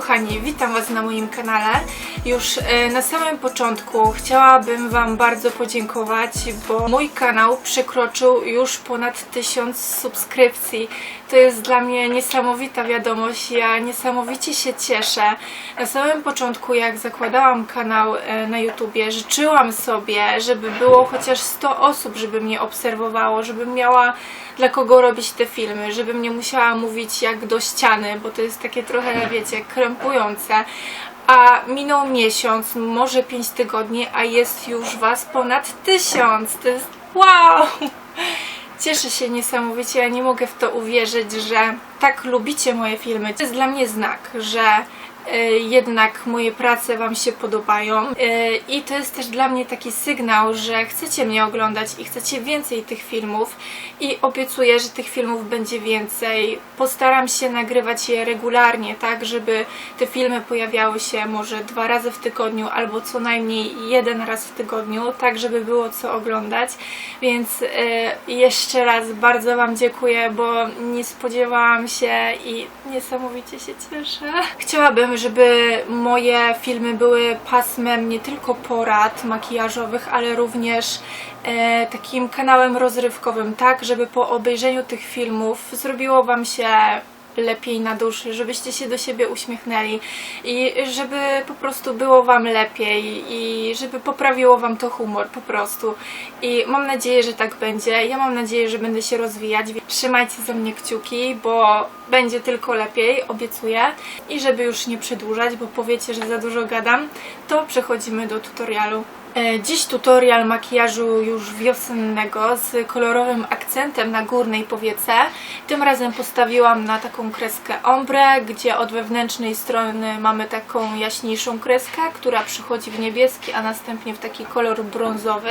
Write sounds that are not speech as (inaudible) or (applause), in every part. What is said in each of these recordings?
kochani, witam Was na moim kanale. Już e, na samym początku chciałabym Wam bardzo podziękować, bo mój kanał przekroczył już ponad 1000 subskrypcji. To jest dla mnie niesamowita wiadomość, ja niesamowicie się cieszę. Na samym początku, jak zakładałam kanał e, na YouTubie, życzyłam sobie, żeby było chociaż 100 osób, żeby mnie obserwowało, żebym miała dla kogo robić te filmy, żebym nie musiała mówić jak do ściany, bo to jest takie trochę, wiecie, krępujące. A minął miesiąc, może 5 tygodni, a jest już Was ponad tysiąc. To jest wow! Cieszę się niesamowicie, ja nie mogę w to uwierzyć, że tak lubicie moje filmy. To jest dla mnie znak, że jednak moje prace Wam się podobają E, i to jest też dla mnie taki sygnał, że chcecie mnie oglądać i chcecie więcej tych filmów i obiecuję, że tych filmów będzie więcej. Postaram się nagrywać je regularnie, tak, żeby te filmy pojawiały się może dwa razy w tygodniu albo co najmniej jeden raz w tygodniu, tak, żeby było co oglądać. Więc e, jeszcze raz bardzo Wam dziękuję, bo nie spodziewałam się i niesamowicie się cieszę. Chciałabym, żeby moje filmy były pasmem nie tylko porad makijażowych, ale również e, takim kanałem rozrywkowym, tak, żeby po obejrzeniu tych filmów zrobiło Wam się lepiej na duszy, żebyście się do siebie uśmiechnęli i żeby po prostu było Wam lepiej i żeby poprawiło Wam to humor po prostu. I mam nadzieję, że tak będzie. Ja mam nadzieję, że będę się rozwijać. Trzymajcie ze mnie kciuki, bo będzie tylko lepiej, obiecuję. I żeby już nie przedłużać, bo powiecie, że za dużo gadam, to przechodzimy do tutorialu. E, Dziś tutorial makijażu już wiosennego z kolorowym akcentem na górnej powiece. Tym razem postawiłam na taką kreskę ombre, gdzie od wewnętrznej strony mamy taką jaśniejszą kreskę, która przychodzi w niebieski, a następnie w taki kolor brązowy.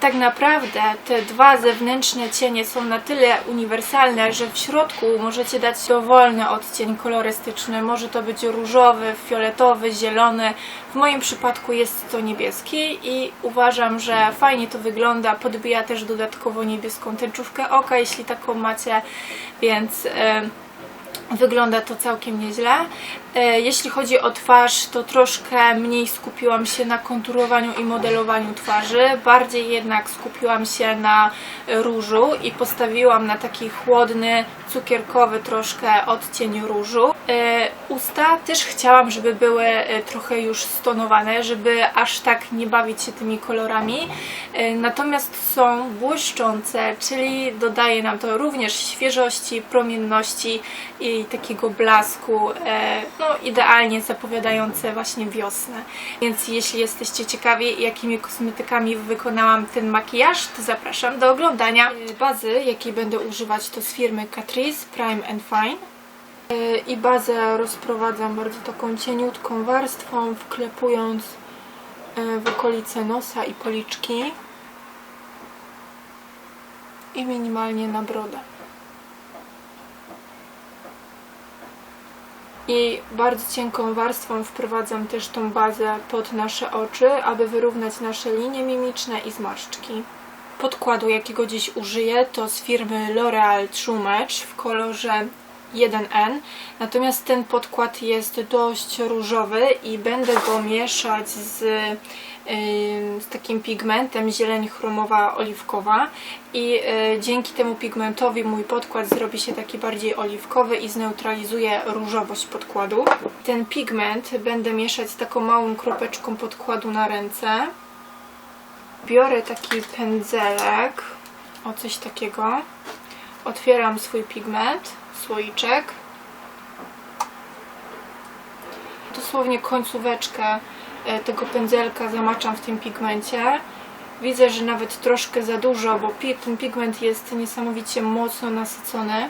Tak naprawdę te dwa zewnętrzne cienie są na tyle uniwersalne, że w środku możecie dać dowolny odcień kolorystyczny. Może to być różowy, fioletowy, zielony. W moim przypadku jest to niebieski i uważam, że fajnie to wygląda. Podbija też dodatkowo niebieską tęczówkę oka, jeśli taką macie, więc... e, Wygląda to całkiem nieźle. E, Jeśli chodzi o twarz, to troszkę mniej skupiłam się na konturowaniu i modelowaniu twarzy, bardziej jednak skupiłam się na różu i postawiłam na taki chłodny, cukierkowy troszkę odcień różu. E, Usta też chciałam, żeby były e, trochę już stonowane, żeby aż tak nie bawić się tymi kolorami. E, Natomiast są błyszczące, czyli dodaje nam to również świeżości, promienności i takiego blasku, no idealnie zapowiadające właśnie wiosnę. Więc jeśli jesteście ciekawi, jakimi kosmetykami wykonałam ten makijaż, to zapraszam do oglądania. Bazy, jakiej będę używać, to z firmy Catrice Prime and Fine. I bazę rozprowadzam bardzo taką cieniutką warstwą, wklepując e, w okolice nosa i policzki i minimalnie na brodę. I bardzo cienką warstwą wprowadzam też tą bazę pod nasze oczy, aby wyrównać nasze linie mimiczne i zmarszczki. Podkładu, jakiego dziś użyję, to z firmy L'Oreal True Match w kolorze 1N. Natomiast ten podkład jest dość różowy i będę go mieszać z, z takim pigmentem zieleń chromowa oliwkowa i y, dzięki temu pigmentowi mój podkład zrobi się taki bardziej oliwkowy i zneutralizuje różowość podkładu. Ten pigment będę mieszać z taką małą kropeczką podkładu na ręce. Biorę taki pędzelek, o coś takiego. Otwieram swój pigment, słoiczek. Dosłownie końcóweczkę e, tego pędzelka zamaczam w tym pigmencie. Widzę, że nawet troszkę za dużo, bo ten pigment jest niesamowicie mocno nasycony,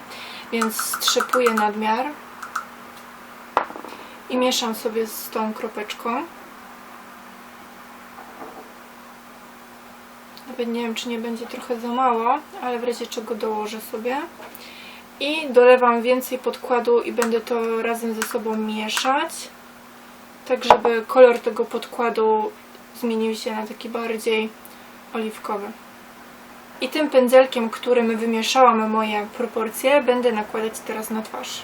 więc strzepuję nadmiar i mieszam sobie z tą kropeczką. Nawet nie wiem, czy nie będzie trochę za mało, ale w razie czego dołożę sobie. I dolewam więcej podkładu i będę to razem ze sobą mieszać. Tak, żeby kolor tego podkładu zmienił się na taki bardziej oliwkowy. I tym pędzelkiem, którym wymieszałam moje proporcje, będę nakładać teraz na twarz.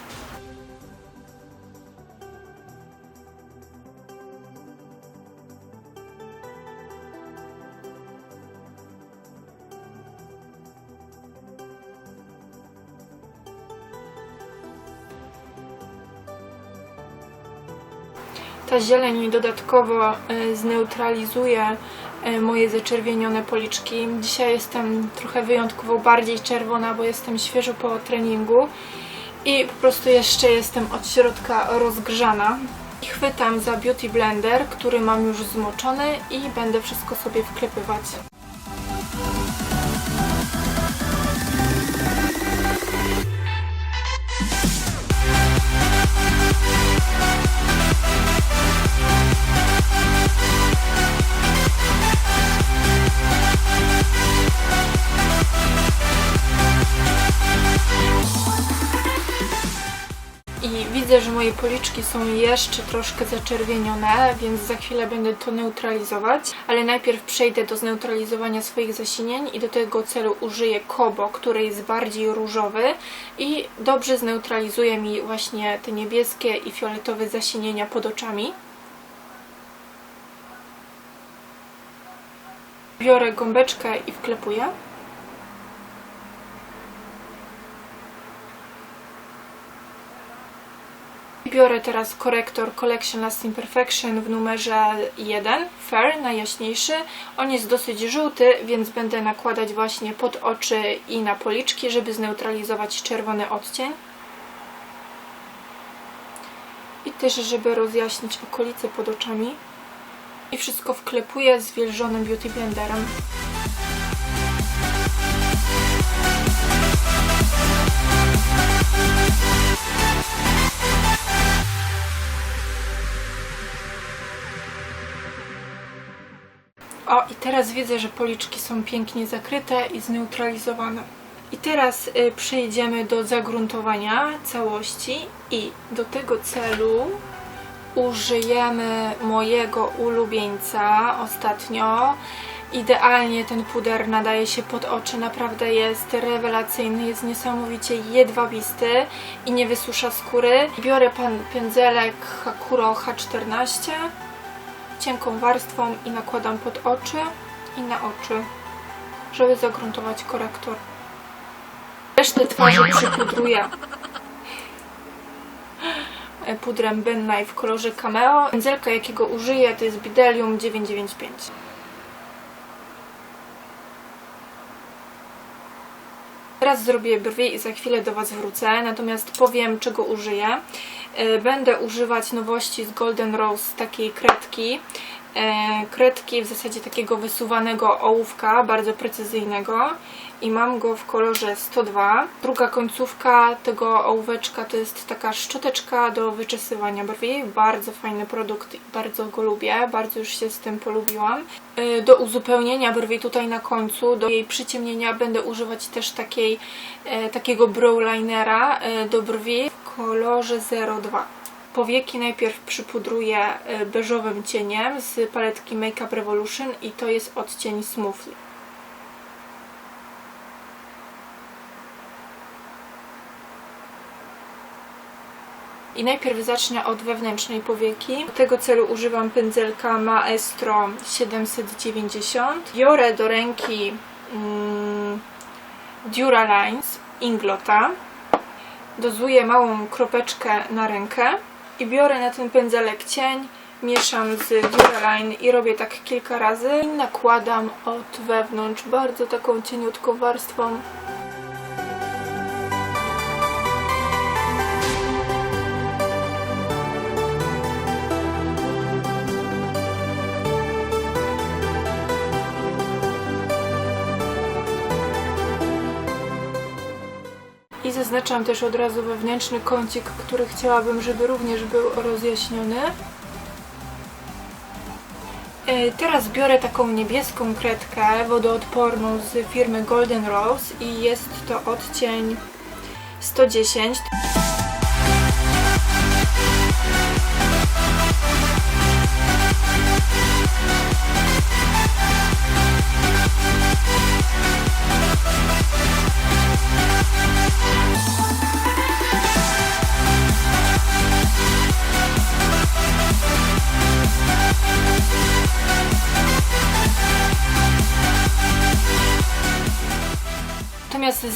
Ta zieleń dodatkowo y, zneutralizuje y, moje zaczerwienione policzki. Dzisiaj jestem trochę wyjątkowo bardziej czerwona, bo jestem świeżo po treningu i po prostu jeszcze jestem od środka rozgrzana. Chwytam za Beauty Blender, który mam już zmoczony i będę wszystko sobie wklepywać. Widzę, że moje policzki są jeszcze troszkę zaczerwienione, więc za chwilę będę to neutralizować. Ale najpierw przejdę do zneutralizowania swoich zasinień i do tego celu użyję Kobo, który jest bardziej różowy i dobrze zneutralizuje mi właśnie te niebieskie i fioletowe zasinienia pod oczami. Biorę gąbeczkę i wklepuję. Biorę teraz korektor Collection Lasting Perfection w numerze 1, Fair, najjaśniejszy. On jest dosyć żółty, więc będę nakładać właśnie pod oczy i na policzki, żeby zneutralizować czerwony odcień. I też, żeby rozjaśnić okolice pod oczami. I wszystko wklepuję zwilżonym Beauty Blenderem. Teraz widzę, że policzki są pięknie zakryte i zneutralizowane. I teraz y, przejdziemy do zagruntowania całości i do tego celu użyjemy mojego ulubieńca ostatnio. Idealnie ten puder nadaje się pod oczy, naprawdę jest rewelacyjny, jest niesamowicie jedwabisty i nie wysusza skóry. Biorę pan pędzelek Hakuro H14 cienką warstwą i nakładam pod oczy i na oczy, żeby zagruntować korektor. Resztę twarzy przypudruję (laughs) pudrem Ben Nye w kolorze cameo. Pędzelka jakiego użyję to jest Bidelium 995. Teraz zrobię brwi i za chwilę do Was wrócę, natomiast powiem czego użyję. E, Będę używać nowości z Golden Rose, takiej kredki. E, Kredki w zasadzie takiego wysuwanego ołówka, bardzo precyzyjnego i mam go w kolorze 102. Druga końcówka tego ołóweczka to jest taka szczoteczka do wyczesywania brwi. Bardzo fajny produkt, bardzo go lubię, bardzo już się z tym polubiłam. E, Do uzupełnienia brwi tutaj na końcu, do jej przyciemnienia będę używać też takiej, e, takiego browlinera e, do brwi w kolorze 02. Powieki najpierw przypudruję e, beżowym cieniem z paletki Makeup Revolution i to jest odcień Smoothly. I najpierw zacznę od wewnętrznej powieki. Do tego celu używam pędzelka Maestro 790. Biorę do ręki mm, Duralines Inglota. Dozuję małą kropeczkę na rękę i biorę na ten pędzelek cień, mieszam z Duraline i robię tak kilka razy nakładam od wewnątrz bardzo taką cieniutką warstwą. Zaznaczam też od razu wewnętrzny kącik, który chciałabym, żeby również był rozjaśniony. E, Teraz biorę taką niebieską kredkę wodoodporną z firmy Golden Rose i jest to odcień 110.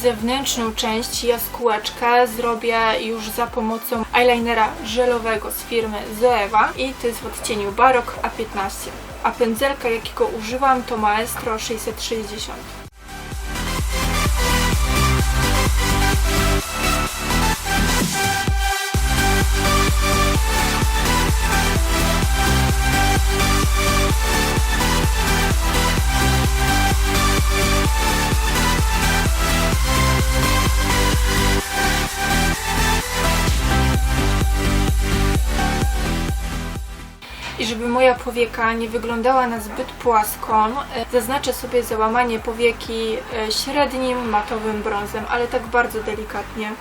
zewnętrzną część jaskółeczkę zrobię już za pomocą eyelinera żelowego z firmy Zoeva i to jest w odcieniu Barok A15. A pędzelka jakiego używam to Maestro 660. powieka nie wyglądała na zbyt płaską, e, zaznaczę sobie załamanie powieki e, średnim matowym brązem, ale tak bardzo delikatnie.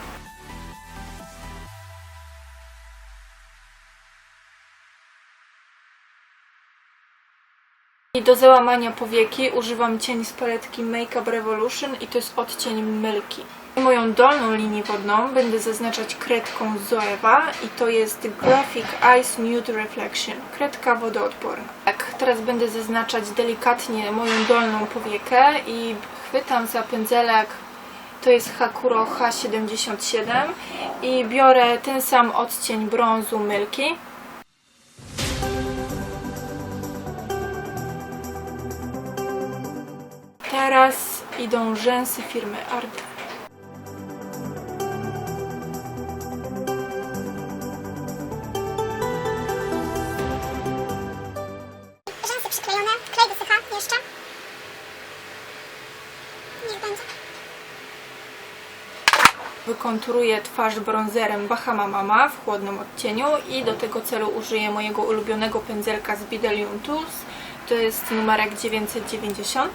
I do załamania powieki używam cień z paletki Makeup Revolution i to jest odcień Milky. Moją dolną linię wodną będę zaznaczać kredką Zoeva i to jest Graphic Ice Nude Reflection, kredka wodoodporna. Tak, teraz będę zaznaczać delikatnie moją dolną powiekę i chwytam za pędzelek, to jest Hakuro H77 i biorę ten sam odcień brązu Milky. Teraz idą rzęsy firmy Arte. Rzęsy przyklejone, klej wysycha jeszcze. Niech będzie. Wykonturuję twarz bronzerem Bahama Mama w chłodnym odcieniu i do tego celu użyję mojego ulubionego pędzelka z Bidelium Tools. To jest numerek 990.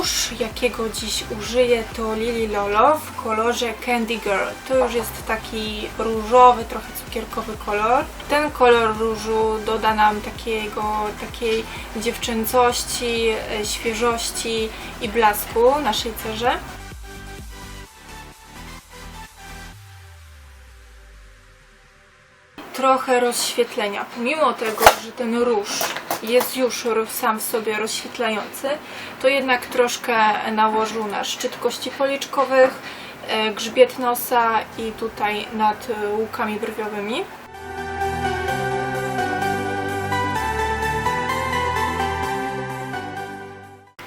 Róż, jakiego dziś użyję, to Lily Lolo w kolorze Candy Girl. To już jest taki różowy, trochę cukierkowy kolor. Ten kolor różu doda nam takiego, takiej dziewczęcości, e, świeżości i blasku naszej cerze. Trochę rozświetlenia. Pomimo tego, że ten róż jest już sam w sobie rozświetlający, to jednak troszkę nałożył na szczyt kości policzkowych, e, grzbiet nosa i tutaj nad łukami brwiowymi.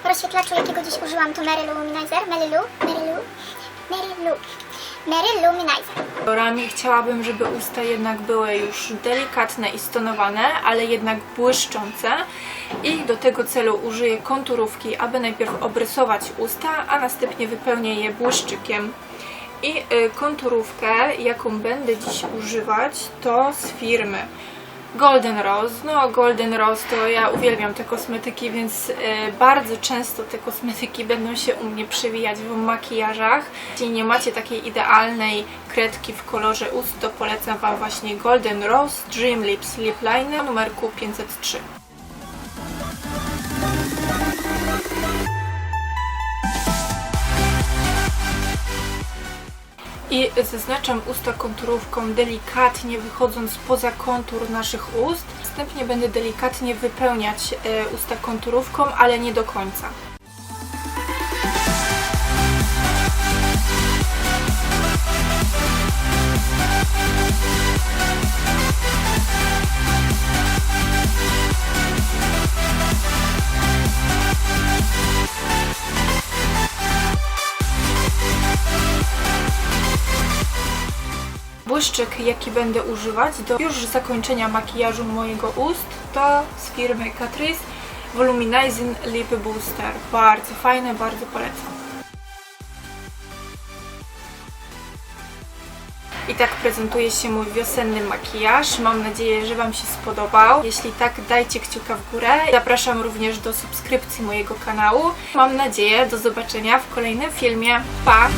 Rozświetlaczu, jakiego dziś użyłam, to Mary Luminizer. Mary Lu, Mary Lu, Mary Lu, Mary Luminizer. Chciałabym, żeby usta jednak były już delikatne i stonowane, ale jednak błyszczące. I do tego celu użyję konturówki, aby najpierw obrysować usta, a następnie wypełnię je błyszczykiem. I y, konturówkę, jaką będę dziś używać, to z firmy Golden Rose. No, Golden Rose to ja uwielbiam te kosmetyki, więc y, bardzo często te kosmetyki będą się u mnie przewijać w makijażach. Jeśli nie macie takiej idealnej kredki w kolorze ust, to polecam Wam właśnie Golden Rose Dream Lips Lip Liner numerku 503. I zaznaczam usta konturówką delikatnie, wychodząc poza kontur naszych ust. Następnie będę delikatnie wypełniać e, usta konturówką, ale nie do końca. Błyszczyk, jaki będę używać do już zakończenia makijażu mojego ust, to z firmy Catrice Volumizing Lip Booster. Bardzo fajne, bardzo polecam. I tak prezentuje się mój wiosenny makijaż. Mam nadzieję, że Wam się spodobał. Jeśli tak, dajcie kciuka w górę. Zapraszam również do subskrypcji mojego kanału. Mam nadzieję do zobaczenia w kolejnym filmie. Pa!